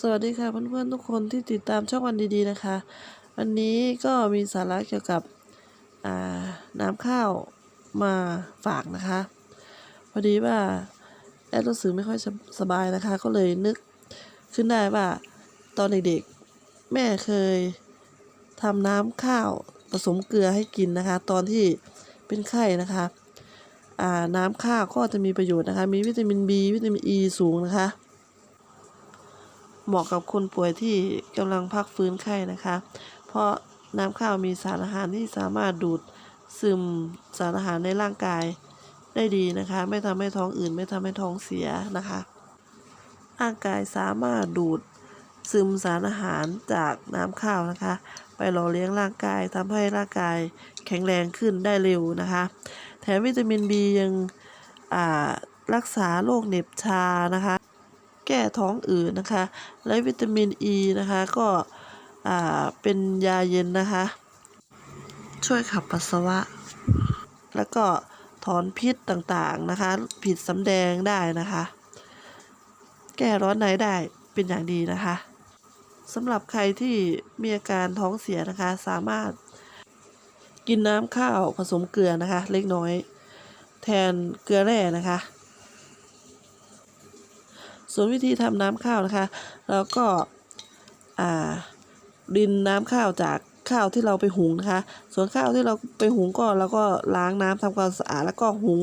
สวัสดีค่ะเพื่อนๆทุกคนที่ติดตามช่องวันดีๆนะคะ วันนี้ก็มีสาระเกี่ยวกับน้ำข้าวมาฝากนะคะ พอดีว่าแอดรู้สึกไม่ค่อยสบายนะคะ ก็เลยนึกขึ้นได้ว่าตอนเด็กๆ แม่เคยทำน้ำข้าวผสมเกลือให้กินนะคะ ตอนที่เป็นไข้นะคะน้ำข้าวก็จะมีประโยชน์นะคะ มีวิตามิน B วิตามิน E สูงนะคะ เหมาะกับคนป่วยที่กำลังพักฟื้นไข้นะคะ เพราะน้ำข้าวมีสารอาหารที่สามารถดูดซึมสารอาหารในร่างกายได้ดีนะคะ ไม่ทำให้ท้องอืดไม่ทำให้ท้องเสียนะคะ ร่างกายสามารถดูดซึมสารอาหารจากน้ำข้าวนะคะ ไปหล่อเลี้ยงร่างกายทำให้ร่างกายแข็งแรงขึ้นได้เร็วนะคะ แถมวิตามิน B ยังรักษาโรคเหน็บชานะคะ แก้ท้องอืดนะคะ และวิตามินอ e ีนะคะก็เป็นยาเย็นนะคะ ช่วยขับปัสสาวะ แล้วก็ถอนพิษต่างๆนะคะ ผิดสำแดงได้นะคะ แก้ร้อนในได้เป็นอย่างดีนะคะสำหรับใครที่มีอาการท้องเสียนะคะ สามารถกินน้ำข้าวผสมเกลือนะคะ เล็กน้อย แทนเกลือแร่นะคะ ส่วนวิธีทำน้ำข้าวนะคะ เราก็ดินน้ำข้าวจากข้าวที่เราไปหุงนะคะ ส่วนข้าวที่เราไปหุงก็เราก็ล้างน้ำทำความสะอาดแล้วก็หุง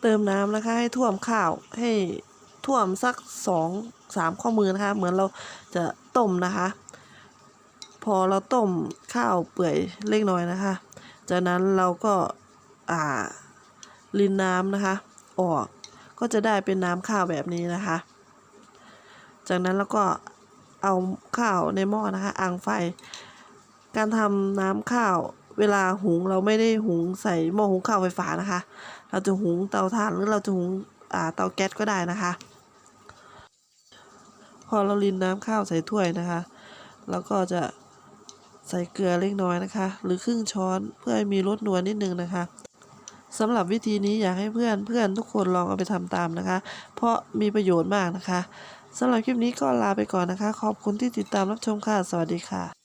เติมน้ำนะคะให้ท่วมข้าวให้ท่วมสักสองสามข้อมือนะคะ เหมือนเราจะต้มนะคะ พอเราต้มข้าวเปื่อยเล็กน้อยนะคะ จากนั้นเราก็อ่ารินน้ำนะคะ ออก ก็จะได้เป็นน้ำข้าวแบบนี้นะคะ จากนั้นเราก็เอาข้าวในหม้อนะคะอ่างไฟ การทำน้ำข้าวเวลาหุงเราไม่ได้หุงใส่หม้อหุงข้าวไฟฟ้านะคะ เราจะหุงเตาถ่านหรือเราจะหุงอ่าเตาแก๊สก็ได้นะคะ พอเรารินน้ำข้าวใส่ถ้วยนะคะเราก็จะใส่เกลือเล็กน้อยนะคะ หรือครึ่งช้อนเพื่อให้มีรสนวลนิดนึงนะคะ สำหรับวิธีนี้อยากให้เพื่อนเพื่อนทุกคนลองเอาไปทำตามนะคะ เพราะมีประโยชน์มากนะคะสำหรับคลิปนี้ก็ลาไปก่อนนะคะ ขอบคุณที่ติดตามรับชมค่ะ สวัสดีค่ะ